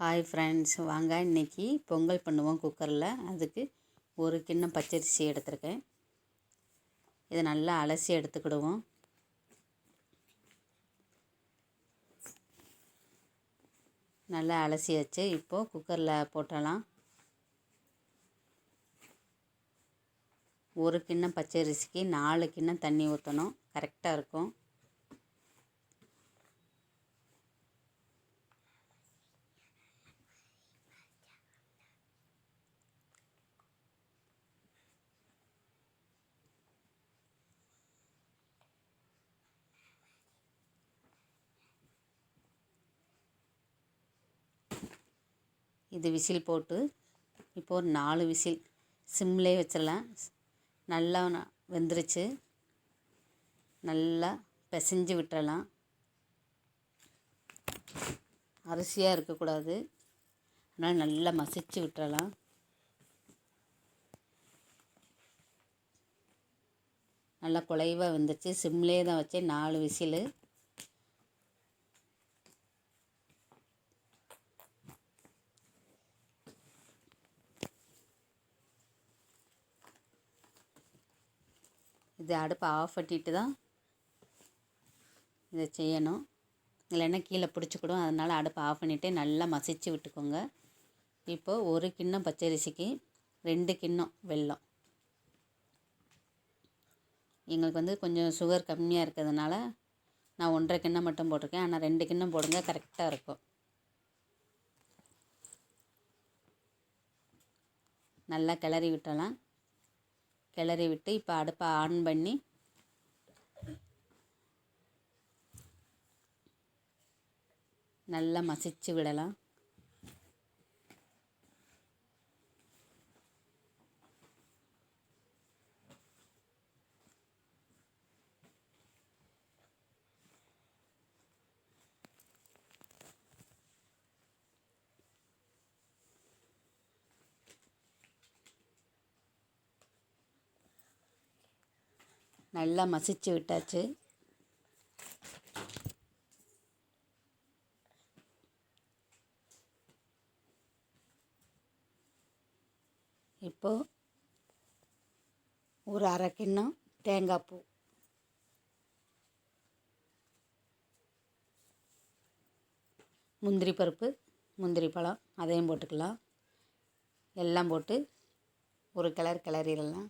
Hi friends வாங்க இன்றைக்கி பொங்கல் பண்ணுவோம் குக்கரில் அதுக்கு ஒரு கிண்ணம் பச்சரிசி எடுத்திருக்கேன். இதை நல்லா அலசி எடுத்துக்கிடுவோம். நல்லா அலசி வச்சு இப்போது குக்கரில் போட்டலாம். ஒரு கிண்ணம் பச்சரிசிக்கு நாலு கிண்ணம் தண்ணி ஊற்றணும் கரெக்டாக இருக்கும். இது விசில் போட்டு இப்போ ஒரு நாலு விசில் சிம்லே வச்சிடலாம் நல்லா வெந்துருச்சு. நல்லா பிசைஞ்சு விட்டுறலாம். அரிசியாக இருக்கக்கூடாது. அதனால் நல்லா மசிச்சு விட்டுறலாம். நல்லா குலைவாக வந்துச்சு சிம்லே தான் வச்சேன். நாலு விசிலு. இது அடுப்பை ஆஃப் பண்ணிட்டு தான் இதை செய்யணும். இல்லைன்னா கீழே பிடிச்சிக்கிடும். அதனால் அடுப்பை ஆஃப் பண்ணிவிட்டு நல்லா மசிச்சு விட்டுக்கோங்க. இப்போது ஒரு கிண்ணம் பச்சரிசிக்கு ரெண்டு கிண்ணம் வெல்லம். எங்களுக்கு வந்து கொஞ்சம் சுகர் கம்மியாக இருக்கிறதுனால நான் ஒன்றரை கிண்ணம் மட்டும் போட்டிருக்கேன். ஆனால் ரெண்டு கிண்ணம் போடுங்க கரெக்டாக இருக்கும். நல்லா கிளறி விட்டலாம் கிளறி விட்டு இப்போ அடுப்பை ஆன் பண்ணி நல்லா மசிச்சு விடலாம். நல்லா மசிச்சு விட்டாச்சு. இப்போது ஒரு அரை கிண்ணம் தேங்காய் பூ. முந்திரி பருப்பு முந்திரி பழம் அதையும் போட்டுக்கலாம். எல்லாம் போட்டு ஒரு கிளறு கிளறிடலாம்.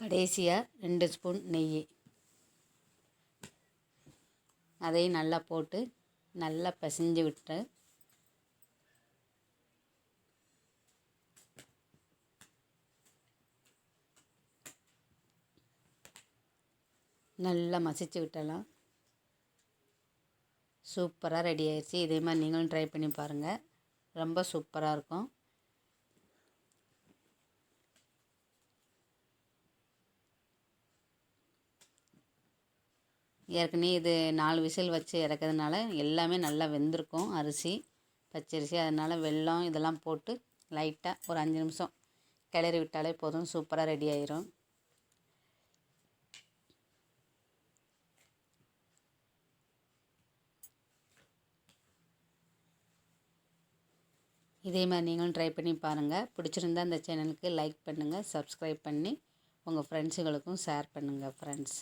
கடைசியாக ரெண்டு ஸ்பூன் நெய். அதையும் நல்லா போட்டு நல்லா பிசைஞ்சு விட்டு நல்லா மசிச்சு விட்டலாம். சூப்பராக ரெடி ஆயிடுச்சு. இதே மாதிரி நீங்களும் ட்ரை பண்ணி பாருங்கள் ரொம்ப சூப்பராக இருக்கும். ஏற்கனவே இது நாலு விசில் வச்சு இறக்கிறதுனால எல்லாமே நல்லா வெந்திருக்கும் அரிசி பச்சரிசி. அதனால் வெல்லம் இதெல்லாம் போட்டு லைட்டாக ஒரு அஞ்சு நிமிஷம் கிளறி விட்டாலே போதும் சூப்பராக ரெடி ஆயிரும். இதே மாதிரி நீங்களும் ட்ரை பண்ணி பாருங்கள் பிடிச்சிருந்தா இந்த சேனலுக்கு லைக் பண்ணுங்கள் சப்ஸ்கிரைப் பண்ணி உங்கள் ஃப்ரெண்ட்ஸுகளுக்கும் ஷேர் பண்ணுங்கள் ஃப்ரெண்ட்ஸ்